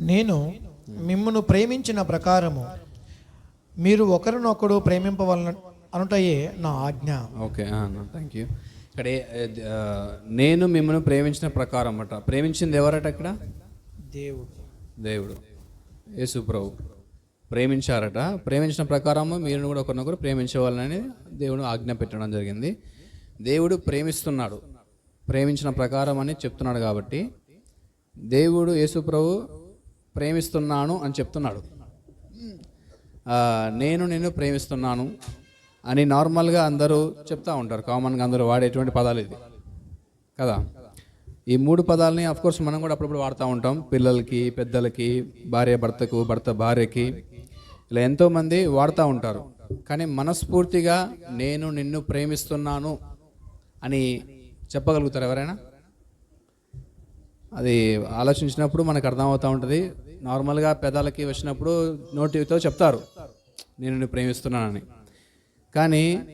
నేను మిమ్మును ప్రేమించిన ప్రకారము మీరు ఒకరినొకడు ప్రేమింపవలన అనుటయే నా ఆజ్ఞ. ఓకే థ్యాంక్ యూ ఇక్కడ నేను మిమ్మల్ని ప్రేమించిన ప్రకారం అట ప్రేమించింది ఎవరట ఇక్కడ దేవుడు. దేవుడు. యేసు ప్రభు. ప్రేమించారట. ప్రేమించిన ప్రకారము మీరు కూడా ఒకరినొకరు ప్రేమించవాలని దేవుడు ఆజ్ఞ పెట్టడం జరిగింది. దేవుడు ప్రేమిస్తున్నాడు. ప్రేమించిన ప్రకారం అని చెప్తున్నాడు కాబట్టి దేవుడు యేసు ప్రభు ప్రేమిస్తున్నాను అని చెప్తున్నాడు. నేను నిన్ను ప్రేమిస్తున్నాను అని నార్మల్గా అందరూ చెప్తూ ఉంటారు. కామన్గా అందరూ వాడేటువంటి పదాలు ఇది. కదా? ఈ మూడు పదాలని కోర్స్ మనం కూడా అప్పుడప్పుడు వాడుతూ ఉంటాం. పిల్లలకి పెద్దలకి భార్య భర్తకు భర్త భార్యకి ఇలా ఎంతోమంది వాడుతూ ఉంటారు. కానీ మనస్ఫూర్తిగా నేను నిన్ను ప్రేమిస్తున్నాను అని చెప్పగలుగుతారు ఎవరైనా? అది ఆలోచించినప్పుడు మనకు అర్థమవుతూ ఉంటుంది. నార్మల్గా పెదాలకి వచ్చినప్పుడు నోటితో చెప్తారు. నేను నిన్ను ప్రేమిస్తున్నానని. కానీ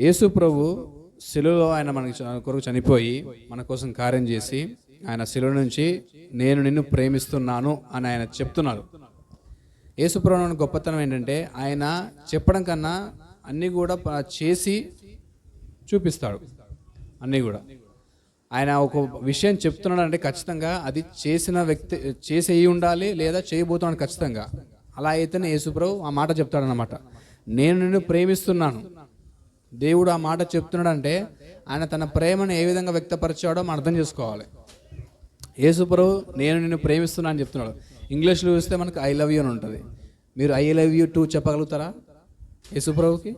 యేసు ప్రభు శిలువలో ఆయన మనకి చ- కొరకు చనిపోయి మన కోసం కార్యం చేసి ఆయన శిలువ నుంచి నేను నిన్ను ప్రేమిస్తున్నాను అని ఆయన చెప్తున్నారు. యేసుప్రభు గొప్పతనం ఏంటంటే ఆయన చెప్పడం కన్నా అన్నీ కూడా చేసి చూపిస్తాడు. అన్నీ కూడా. ఆయన ఒక విషయం చెప్తున్నాడు అంటే ఖచ్చితంగా అది చేసిన వ్యక్తి చేసి ఉండాలి లేదా చేయబోతున్నాడు ఖచ్చితంగా. అలా అయితేనే యేసుప్రభు ఆ మాట చెప్తాడనమాట నేను నిన్ను ప్రేమిస్తున్నాను. దేవుడు ఆ మాట చెప్తున్నాడు అంటే ఆయన తన ప్రేమను ఏ విధంగా వ్యక్తపరిచాడో మనం అర్థం చేసుకోవాలి. యేసుప్రభు నేను నిన్ను ప్రేమిస్తున్నాను అని చెప్తున్నాడు. ఇంగ్లీష్లో చూస్తే మనకు ఐ లవ్ యూ అని ఉంటుంది. మీరు ఐ లవ్ యూ టూ చెప్పగలుగుతారా? యేసుప్రభుకి?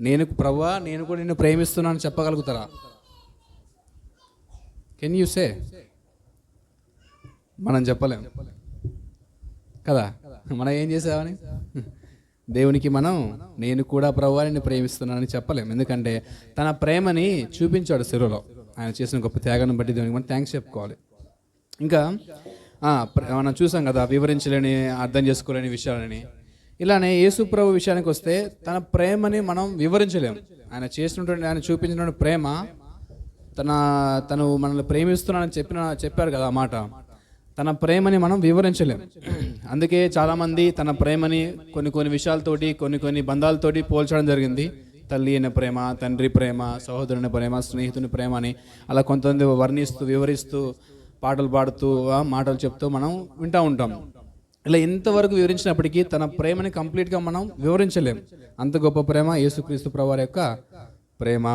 నేను ప్రభువా నేను కూడా నిన్ను ప్రేమిస్తున్నాను చెప్పగలుగుతారా? కెన్ యూ సే మనం చెప్పలేం. కదా? మనం ఏం చేసామని దేవునికి మనం నేను కూడా ప్రభువా ప్రేమిస్తున్నానని చెప్పలేం. ఎందుకంటే తన ప్రేమని చూపించాడు సిరులో. ఆయన చేసిన గొప్ప త్యాగాన్ని బట్టి దేవునికి మనం థ్యాంక్స్ చెప్పుకోవాలి. ఇంకా మనం చూసాం కదా వివరించలేని అర్థం చేసుకోలేని విషయాలని. ఇలానే యేసు ప్రభు విషయానికి వస్తే తన ప్రేమని మనం వివరించలేం. ఆయన చేసినటువంటి ఆయన చూపించినటువంటి ప్రేమ తన తను మనల్ని ప్రేమిస్తున్నానని చెప్పిన చెప్పారు కదా ఆ మాట. తన ప్రేమని మనం వివరించలేం. అందుకే చాలామంది తన ప్రేమని కొన్ని కొన్ని విషయాలతోటి కొన్ని కొన్ని బంధాలతోటి పోల్చడం జరిగింది. తల్లి అయిన ప్రేమ తండ్రి ప్రేమ సహోదరుని ప్రేమ స్నేహితుని ప్రేమ అని అలా కొంతమంది వర్ణిస్తూ వివరిస్తూ పాటలు పాడుతూ మాటలు చెప్తూ మనం వింటూ ఉంటాం. ఇలా ఎంతవరకు వివరించినప్పటికీ తన ప్రేమని కంప్లీట్గా మనం వివరించలేం. అంత గొప్ప ప్రేమ యేసుక్రీస్తు ప్రభువారి యొక్క ప్రేమ.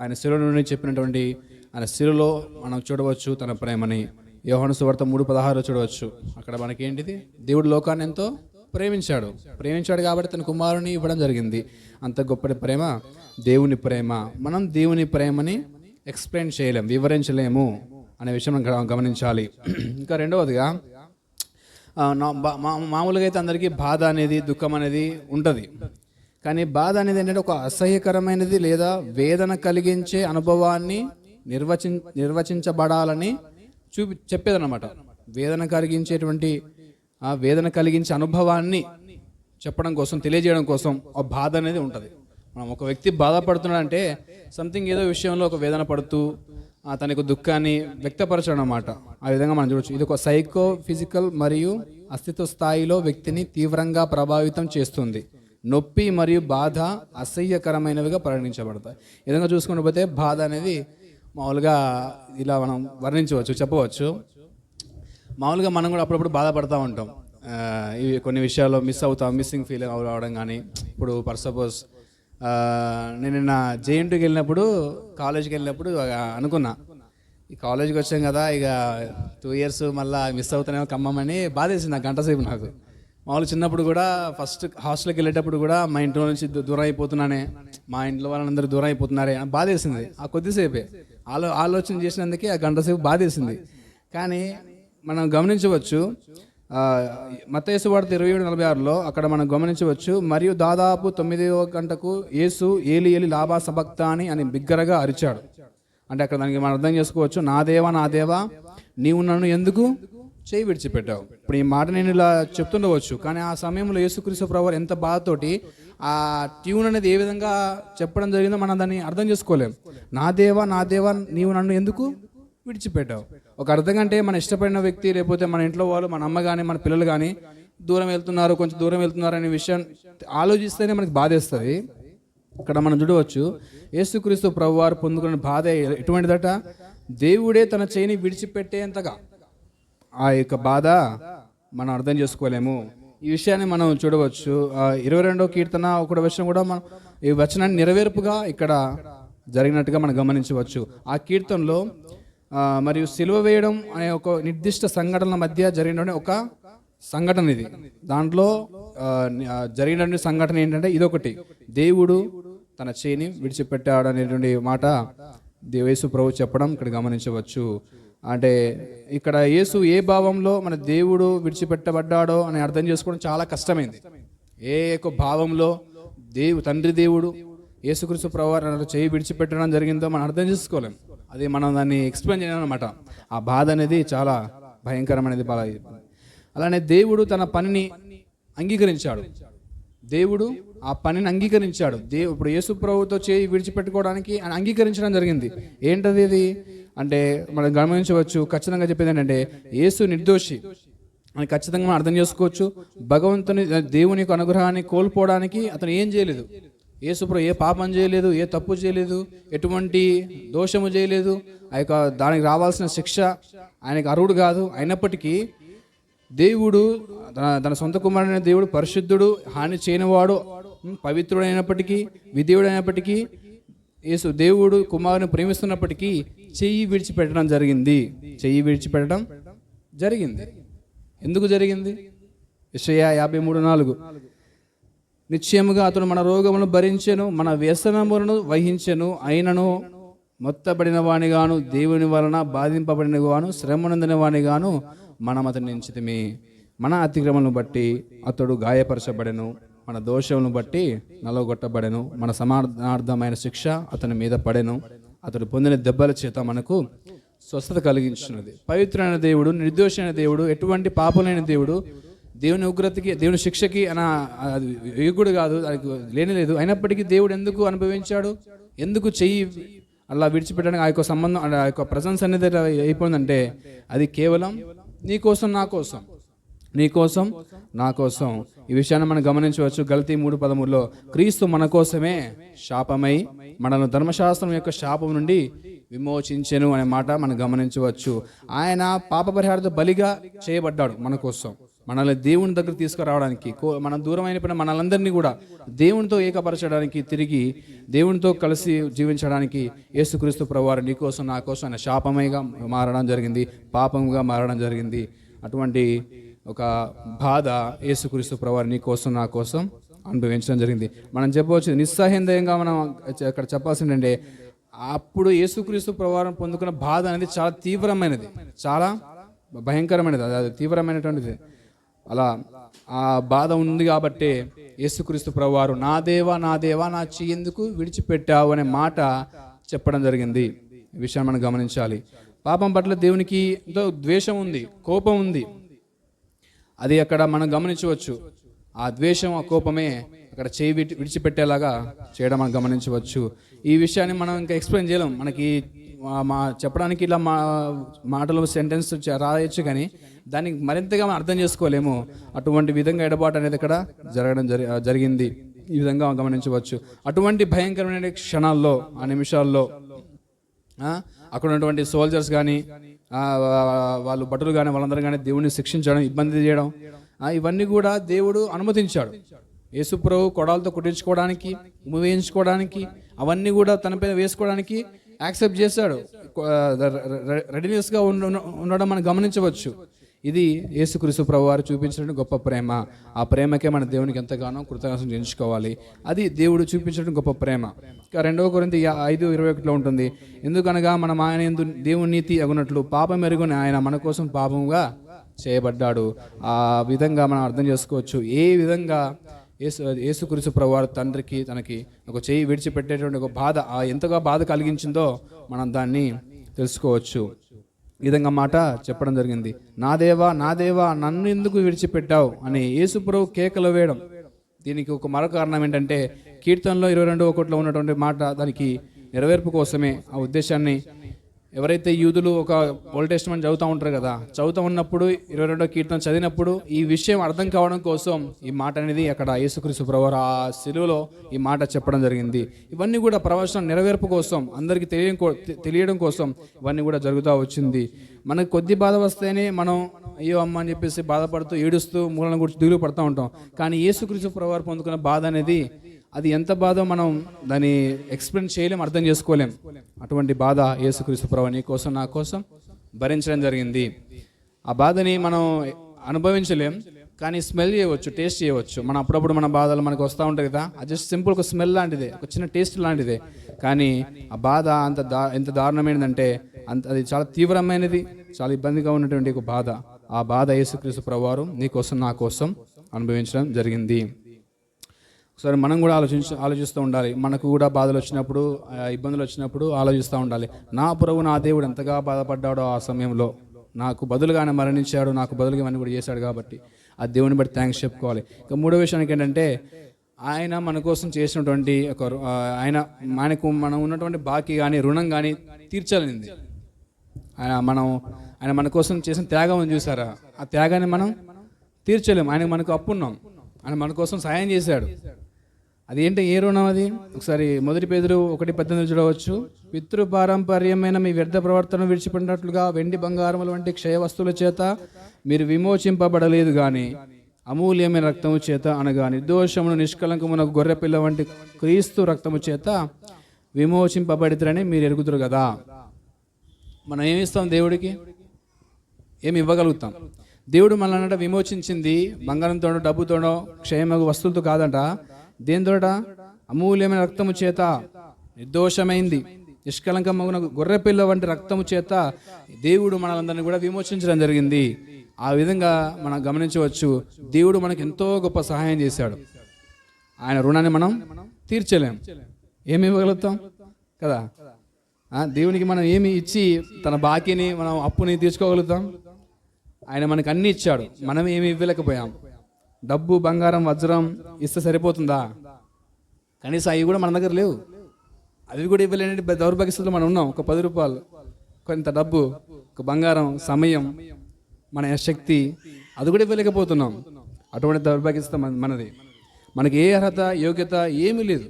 ఆయన శిలువ నుండి చెప్పినటువంటి ఆయన శిలులో మనం చూడవచ్చు తన ప్రేమని. యోహను సువార్త మూడు పదహారు చూడవచ్చు. అక్కడ మనకి ఏంటిది దేవుడు లోకాన్ని ఎంతో ప్రేమించాడు. ప్రేమించాడు కాబట్టి తన కుమారుని ఇవ్వడం జరిగింది. అంత గొప్పటి ప్రేమ దేవుని ప్రేమ. మనం దేవుని ప్రేమని ఎక్స్ప్లెయిన్ చేయలేం వివరించలేము అనే విషయం మనం గమనించాలి. ఇంకా రెండవదిగా మా- మామూలుగా అయితే అందరికీ బాధ అనేది దుఃఖం అనేది ఉంటుంది. కానీ బాధ అనేది ఏంటంటే ఒక అసహ్యకరమైనది లేదా వేదన కలిగించే అనుభవాన్ని నిర్వచి నిర్వచించబడాలని చూపి చెప్పేదన్నమాట. వేదన కలిగించేటువంటి ఆ వేదన కలిగించే అనుభవాన్ని చెప్పడం కోసం తెలియజేయడం కోసం ఆ బాధ అనేది ఉంటుంది. మనం ఒక వ్యక్తి బాధపడుతున్నాడంటే సంథింగ్ ఏదో విషయంలో ఒక వేదన పడుతూ తనకు దుఃఖాన్ని వ్యక్తపరచడం అన్నమాట ఆ విధంగా మనం చూడొచ్చు. ఇది ఒక సైకో ఫిజికల్ మరియు అస్తిత్వ స్థాయిలో వ్యక్తిని తీవ్రంగా ప్రభావితం చేస్తుంది. నొప్పి మరియు బాధ అసహ్యకరమైనవిగా పరిగణించబడతాయి. ఈ విధంగా చూసుకుంటూ పోతే బాధ అనేది మామూలుగా ఇలా మనం వర్ణించవచ్చు చెప్పవచ్చు. మామూలుగా మనం కూడా అప్పుడప్పుడు బాధపడతా ఉంటాం. ఇవి కొన్ని విషయాల్లో మిస్ అవుతాం మిస్సింగ్ ఫీల్ అవడం కానీ ఇప్పుడు ఫర్ సపోజ్ నేను నిన్న జేఎన్టీకి వెళ్ళినప్పుడు కాలేజ్కి వెళ్ళినప్పుడు అనుకున్నా. ఈ కాలేజీకి వచ్చాం కదా ఇక టూ ఇయర్స్ మళ్ళీ మిస్ అవుతానేమో కమ్మమని బాధేసింది నాకు గంట సేపు నాకు. మామూలు చిన్నప్పుడు కూడా ఫస్ట్ హాస్టల్కి వెళ్ళేటప్పుడు కూడా మా ఇంట్లో నుంచి దూరం అయిపోతున్నానే. మా ఇంట్లో వాళ్ళందరూ దూరం అయిపోతున్నారే అని బాధేసింది. ఆ కొద్దిసేపే. ఆలో ఆలోచన చేసినందుకే ఆ గంట సేపు బాధేసింది. కానీ మనం గమనించవచ్చు మతేసు వార్త ఇరవై ఏడు నలభై ఆరులో అక్కడ మనం గమనించవచ్చు మరియు దాదాపు తొమ్మిదవ గంటకు యేసు ఏలి ఏలి లాభా సబక్తాని అని బిగ్గరగా అరిచాడు. అంటే అక్కడ దానికి మనం అర్థం చేసుకోవచ్చు నా దేవా నా దేవా నీవు నన్ను ఎందుకు చేయి విడిచిపెట్టావు. ఇప్పుడు ఈ మాట నేను ఇలా చెప్తుండవచ్చు కానీ ఆ సమయంలో యేసుక్రీస్తు ప్రభు ఎంత బాధతోటి ఆ ట్యూన్ అనేది ఏ విధంగా చెప్పడం జరిగిందో మనం దాన్ని అర్థం చేసుకోలేం. నా దేవా నా దేవా నీవు నన్ను ఎందుకు విడిచిపెట్టావు? ఒక అర్థం కంటే మన ఇష్టపడిన వ్యక్తి లేకపోతే మన ఇంట్లో వాళ్ళు మన అమ్మ కానీ మన పిల్లలు కానీ దూరం వెళ్తున్నారు కొంచెం దూరం వెళ్తున్నారు అనే విషయం ఆలోచిస్తేనే మనకి బాధేస్తుంది. ఇక్కడ మనం చూడవచ్చు యేసుక్రీస్తు ప్రభువారు పొందుకున్న బాధ ఎటువంటిదట? దేవుడే తన చేయిని విడిచిపెట్టేంతగా. ఆ యొక్క బాధ మనం అర్థం చేసుకోలేము. ఈ విషయాన్ని మనం చూడవచ్చు. ఇరవై రెండో కీర్తన ఒకటి వచ్చిన కూడా మనం ఈ వచనాన్ని నెరవేర్పుగా ఇక్కడ జరిగినట్టుగా మనం గమనించవచ్చు. ఆ కీర్తనలో మరియు సిలువ వేయడం అనే ఒక నిర్దిష్ట సంఘటనల మధ్య జరిగిన ఒక సంఘటన ఇది. దాంట్లో జరిగినటువంటి సంఘటన ఏంటంటే ఇదొకటి. దేవుడు తన చేయిని విడిచిపెట్టాడు అనేటువంటి మాట దేవేశు ప్రభు చెప్పడం ఇక్కడ గమనించవచ్చు. అంటే ఇక్కడ యేసు ఏ భావంలో మన దేవుడు విడిచిపెట్టబడ్డాడో అని అర్థం చేసుకోవడం చాలా కష్టమైంది. ఏ యొక్క భావంలో దేవు తండ్రి దేవుడు యేసుకృష్ణ ప్రభు చేయి విడిచిపెట్టడం జరిగిందో మనం అర్థం చేసుకోలేం. అది మనం దాన్ని ఎక్స్ప్లెయిన్ చేయడం ఆ బాధ అనేది చాలా భయంకరమైనది బాగా అలానే దేవుడు తన పనిని అంగీకరించాడు. దేవుడు ఆ పనిని అంగీకరించాడు. దేవు ఇప్పుడు యేసు ప్రభుతో చేయి విడిచిపెట్టుకోవడానికి ఆయన అంగీకరించడం జరిగింది. ఏంటది ఇది అంటే మనం గమనించవచ్చు ఖచ్చితంగా చెప్పేది ఏంటంటే యేసు నిర్దోషి. అని ఖచ్చితంగా మనం అర్థం చేసుకోవచ్చు. భగవంతుని దేవుని యొక్క అనుగ్రహాన్ని కోల్పోవడానికి అతను ఏం చేయలేదు. యేసుప్రభు ఏ పాపం చేయలేదు ఏ తప్పు చేయలేదు ఎటువంటి దోషము చేయలేదు. ఆ యొక్క దానికి రావాల్సిన శిక్ష ఆయనకు అర్హుడు కాదు. అయినప్పటికీ దేవుడు తన తన సొంత కుమారుడైన దేవుడు పరిశుద్ధుడు హాని చేయనివాడు పవిత్రుడైనప్పటికీ విధేయుడైనప్పటికీ యేసు దేవుడు కుమారుని ప్రేమిస్తున్నప్పటికీ చెయ్యి విడిచిపెట్టడం జరిగింది. చెయ్యి విడిచిపెట్టడం జరిగింది. ఎందుకు జరిగింది? విషయ యాభై మూడు నాలుగు. నిశ్చయముగా అతడు మన రోగములను భరించెను మన వ్యసనములను వహించెను అయినను మొత్తబడిన వాణిగాను దేవుని వలన బాధింపబడిన గాను శ్రమనందిన వాణిగాను మనం అతని ఎంచితిమి మన అతిక్రమలను బట్టి అతడు గాయపరచబడెను. మన దోషమును బట్టి నలగొట్టబడెను మన సమానార్థమైన శిక్ష అతని మీద పడెను. అతడు పొందిన దెబ్బల చేత మనకు స్వస్థత కలిగించినది పవిత్రమైన దేవుడు నిర్దోషమైన దేవుడు ఎటువంటి పాపలైన దేవుడు దేవుని ఉగ్రతకి దేవుని శిక్షకి అన అది యోగుడు కాదు అది లేని లేదు అయినప్పటికీ దేవుడు ఎందుకు అనుభవించాడు? ఎందుకు చెయ్యి అలా విడిచిపెట్టడానికి ఆ యొక్క సంబంధం ఆ యొక్క ప్రశంస అనేది అయిపోయిందంటే అది కేవలం నీ కోసం నా కోసం. నీ కోసం నా కోసం. ఈ విషయాన్ని మనం గమనించవచ్చు. గలతీ మూడు పదమూడులో క్రీస్తు మన కోసమే శాపమై మనల్ని ధర్మశాస్త్రం యొక్క శాపం నుండి విమోచించెను అనే మాట మనం గమనించవచ్చు. ఆయన పాప పరిహారత బలిగా చేయబడ్డాడు మన కోసం. మనల్ని దేవుని దగ్గర తీసుకురావడానికి కో- మనం దూరం అయిపోయిన మనలందరినీ కూడా దేవునితో ఏకపరచడానికి తిరిగి దేవునితో కలిసి జీవించడానికి యేసుక్రీస్తు ప్రభువారు నీ కోసం నా కోసం ఆయన శాపమైగా మారడం జరిగింది పాపంగా మారడం జరిగింది. అటువంటి ఒక బాధ యేసుక్రీస్తు ప్రభువారు నీ కోసం నా కోసం అనుభవించడం జరిగింది. మనం చెప్పవచ్చు నిస్సహిందయంగా మనం అక్కడ చెప్పాల్సిందంటే అప్పుడు యేసుక్రీస్తు ప్రవారం పొందుకున్న బాధ అనేది చాలా తీవ్రమైనది. చాలా భయంకరమైనది. అది అది తీవ్రమైనటువంటిది. అలా ఆ బాధ ఉంది కాబట్టి యేసుక్రీస్తు ప్రభువారు నా దేవా నా దేవా నా చెయ్యేందుకు విడిచిపెట్టావు? అనే మాట చెప్పడం జరిగింది. ఈ విషయాన్ని మనం గమనించాలి. పాపం పట్ల దేవునికి ఎంతో ద్వేషం ఉంది కోపం ఉంది. అది అక్కడ మనం గమనించవచ్చు. ఆ ద్వేషం ఆ కోపమే అక్కడ చేయి విడి- విడిచిపెట్టేలాగా చేయడం మనం గమనించవచ్చు. ఈ విషయాన్ని మనం ఇంకా ఎక్స్ప్లెయిన్ చేయలేం. మనకి మా- చెప్పడానికి ఇలా మా మాటలు సెంటెన్స్ రాయొచ్చు కానీ దాన్ని మరింతగా మనం అర్థం చేసుకోలేము. అటువంటి విధంగా ఎడబాటు అనేది ఇక్కడ జరగడం జరి జరిగింది. ఈ విధంగా గమనించవచ్చు. అటువంటి భయంకరమైన క్షణాల్లో ఆ నిమిషాల్లో అక్కడ ఉన్నటువంటి సోల్జర్స్ కానీ వాళ్ళు భటులు కానీ వాళ్ళందరూ కానీ దేవుడిని శిక్షించడం ఇబ్బంది చేయడం ఇవన్నీ కూడా దేవుడు అనుమతించాడు. యేసుప్రభు కొడాలతో కుట్టించుకోవడానికి ఉమ్మి వేయించుకోవడానికి అవన్నీ కూడా తనపైన వేసుకోవడానికి యాక్సెప్ట్ చేశాడు. రెడీనెస్గా ఉండడం మనం గమనించవచ్చు. ఇది యేసుక్రీస్తు ప్రభు వారు చూపించిన గొప్ప ప్రేమ. ఆ ప్రేమకే మన దేవునికి ఎంతగానో కృతజ్ఞతలు చేయించుకోవాలి అది దేవుడు చూపించడం గొప్ప ప్రేమ. రెండవ కొరింది ఐదు ఇరవై ఒకటిలో ఉంటుంది. ఎందుకనగా మనం ఆయన ఎందు దేవుని నీతి అగునట్లు పాపం మెరుగుని ఆయన మన కోసం పాపముగా చేయబడ్డాడు. ఆ విధంగా మనం అర్థం చేసుకోవచ్చు. ఏ విధంగా యేసు యేసుక్రీస్తు ప్రభువారు తండ్రికి తనకి ఒక చేయి విడిచిపెట్టేటువంటి ఒక బాధ ఆ ఎంతగా బాధ కలిగించిందో మనం దాన్ని తెలుసుకోవచ్చు. ఈ విధంగా మాట చెప్పడం జరిగింది. నా దేవా నా దేవా నన్ను ఎందుకు విడిచిపెట్టావు? అని యేసుప్రభు కేకలు వేయడం. దీనికి ఒక మరో కారణం ఏంటంటే కీర్తనలో ఇరవై రెండు ఒకటిలో ఉన్నటువంటి మాట దానికి నెరవేర్పు కోసమే ఆ ఉద్దేశాన్ని ఎవరైతే యూదులు ఒక ఓల్డ్ టెస్ట్మెంట్ చదువుతూ ఉంటారు కదా చదువుతూ ఉన్నప్పుడు ఇరవై రెండో కీర్తన చదివినప్పుడు ఈ విషయం అర్థం కావడం కోసం ఈ మాట అనేది అక్కడ యేసుక్రీస్తు ప్రవర్ ఆ శిలువలో ఈ మాట చెప్పడం జరిగింది. ఇవన్నీ కూడా ప్రవచనం నెరవేర్పు కోసం అందరికీ తెలియడం తెలియడం కోసం ఇవన్నీ కూడా జరుగుతూ వచ్చింది. మనకు కొద్ది బాధ వస్తేనే మనం అయ్యో అమ్మ అని చెప్పేసి బాధపడుతూ ఏడుస్తూ మూలన గురించి దిగులు పడుతూ ఉంటాం. కానీ యేసుక్రీస్తు ప్రభువారు పొందుకున్న బాధ అనేది అది ఎంత బాధో మనం దాన్ని ఎక్స్ప్లెయిన్ చేయలేం అర్థం చేసుకోలేం. అటువంటి బాధ యేసుక్రీస్తు ప్రభు నీ కోసం నా కోసం భరించడం జరిగింది. ఆ బాధని మనం అనుభవించలేం కానీ స్మెల్ చేయవచ్చు టేస్ట్ చేయవచ్చు. మనం అప్పుడప్పుడు మన బాధలు మనకు వస్తూ ఉంటాయి కదా అది జస్ట్ సింపుల్ ఒక స్మెల్ లాంటిదే ఒక చిన్న టేస్ట్ లాంటిదే. కానీ ఆ బాధ అంత దా ఎంత దారుణమైనదంటే అంత అది చాలా తీవ్రమైనది చాలా ఇబ్బందిగా ఉన్నటువంటి ఒక బాధ. ఆ బాధ యేసుక్రీస్తు ప్రభువారు నీ కోసం నా కోసం అనుభవించడం జరిగింది. ఒకసారి మనం కూడా ఆలోచించ ఆలోచిస్తూ ఉండాలి. మనకు కూడా బాధలు వచ్చినప్పుడు ఇబ్బందులు వచ్చినప్పుడు ఆలోచిస్తూ ఉండాలి. నా ప్రభు నా దేవుడు ఎంతగా బాధపడ్డాడో ఆ సమయంలో నాకు బదులుగా ఆయన మరణించాడు నాకు బదులుగా ఇవన్నీ కూడా చేశాడు కాబట్టి ఆ దేవుని బట్టి థ్యాంక్స్ చెప్పుకోవాలి. ఇక మూడో విషయానికి ఏంటంటే ఆయన మన కోసం చేసినటువంటి ఒక ఆయన ఆయనకు మనం ఉన్నటువంటి బాకీ కానీ రుణం కానీ తీర్చాలనింది. ఆయన మనం ఆయన మన కోసం చేసిన త్యాగం చూసారా? ఆ త్యాగాన్ని మనం తీర్చలేము. ఆయన మనకు అప్పున్నాం. ఆయన మన కోసం సాయం చేశాడు. అది ఏంటి ఏ రుణం అది? ఒకసారి మొదటి పేదరు ఒకటి పద్దెనిమిది చూడవచ్చు. పితృ పారంపర్యమైన మీ వ్యర్థ ప్రవర్తన విడిచిపెట్టినట్లుగా వెండి బంగారముల వంటి క్షయ వస్తువుల చేత మీరు విమోచింపబడలేదు కానీ అమూల్యమైన రక్తము చేత అనగా నిర్దోషమును నిష్కలంకమునకు గొర్రెపిల్ల వంటి క్రీస్తు రక్తము చేత విమోచింపబడితరని మీరు ఎరుగుతురు కదా మనం ఏమిస్తాం దేవుడికి? ఏమి ఇవ్వగలుగుతాం? దేవుడు మనల్ని విమోచించింది బంగారంతోనో డబ్బుతోనో క్షయమగు వస్తువులతో కాదంట. దేని దేనితోట అమూల్యమైన రక్తము చేత. నిర్దోషమైంది. నిష్కలంకమగున గొర్రెపిల్ల వంటి రక్తము చేత దేవుడు మనలందరినీ కూడా విమోచించడం జరిగింది. ఆ విధంగా మనం గమనించవచ్చు దేవుడు మనకు ఎంతో గొప్ప సహాయం చేశాడు. ఆయన రుణాన్ని మనం తీర్చలేం. ఏమి ఇవ్వగలుగుతాం? కదా? దేవునికి మనం ఏమి ఇచ్చి తన బాకీని మనం అప్పుని తీర్చుకోగలుగుతాం? ఆయన మనకు అన్ని ఇచ్చాడు. మనం ఏమి ఇవ్వలేకపోయాం. డబ్బు బంగారం వజ్రం ఇస్తే సరిపోతుందా? కనీసం అవి కూడా మన దగ్గర లేవు. అవి కూడా ఇవ్వలేని దౌర్భాగ్యస్థితిలో మనం ఉన్నాం. ఒక పది రూపాయలు కొంత డబ్బు ఒక బంగారం సమయం మన శక్తి అది కూడా ఇవ్వలేకపోతున్నాం. అటువంటి దౌర్భాగ్యస్థితి మనది. మనకి ఏ అర్హత యోగ్యత ఏమీ లేదు.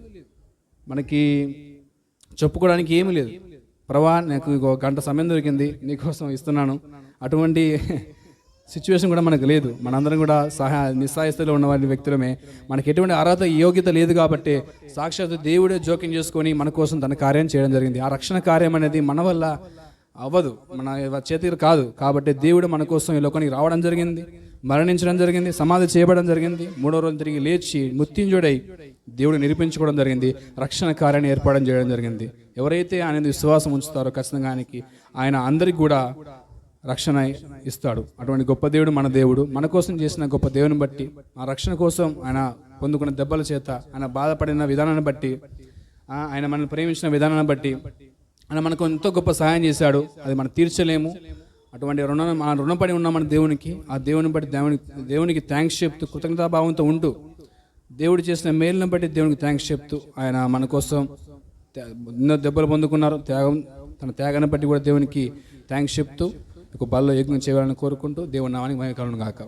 మనకి చెప్పుకోవడానికి ఏమీ లేదు. ప్రభా నాకు ఒక గంట సమయం దొరికింది. నీకోసం ఇస్తున్నాను. అటువంటి సిచ్యువేషన్ కూడా మనకు లేదు. మనందరం కూడా సహా నిస్సాయస్థలో ఉన్న వారి వ్యక్తులమే. మనకి ఎటువంటి అర్హత యోగ్యత లేదు కాబట్టి సాక్షాత్ దేవుడే జోక్యం చేసుకొని మన కోసం తన కార్యం చేయడం జరిగింది. ఆ రక్షణ కార్యం అనేది మన వల్ల అవ్వదు. మన చేతికి కాదు. కాబట్టి దేవుడు మన కోసం ఈ లోకానికి రావడం జరిగింది మరణించడం జరిగింది సమాధి చేయబడడం జరిగింది. మూడో రోజు తిరిగి లేచి మృత్యుంజుడై దేవుడు నిరూపించుకోవడం జరిగింది. రక్షణ కార్యాన్ని ఏర్పాటు చేయడం జరిగింది. ఎవరైతే ఆయన విశ్వాసం ఉంచుతారో ఖచ్చితంగా ఆయనకి ఆయన అందరికి కూడా రక్షణ ఇస్తాడు. అటువంటి గొప్ప దేవుడు మన దేవుడు. మన కోసం చేసిన గొప్ప దేవుని బట్టి ఆ రక్షణ కోసం ఆయన పొందుకున్న దెబ్బల చేత ఆయన బాధపడిన విధానాన్ని బట్టి ఆయన మనల్ని ప్రేమించిన విధానాన్ని బట్టి ఆయన మనకు ఎంతో గొప్ప సహాయం చేశాడు. అది మనం తీర్చలేము. అటువంటి రుణం మనం రుణపడి ఉన్న మన దేవునికి. ఆ దేవుని బట్టి దేవుని దేవునికి థ్యాంక్స్ చెప్తూ కృతజ్ఞతాభావంతో ఉంటూ దేవుడు చేసిన మేలును బట్టి దేవునికి థ్యాంక్స్ చెప్తూ ఆయన మన కోసం ఎన్నో దెబ్బలు పొందుకున్నారు. త్యాగం తన త్యాగాన్ని బట్టి కూడా దేవునికి థ్యాంక్స్ చెప్తూ ఒక బలలో యజ్ఞం చేయాలని కోరుకుంటూ దేవుని నామానికి మహిమ కలుగును గాక.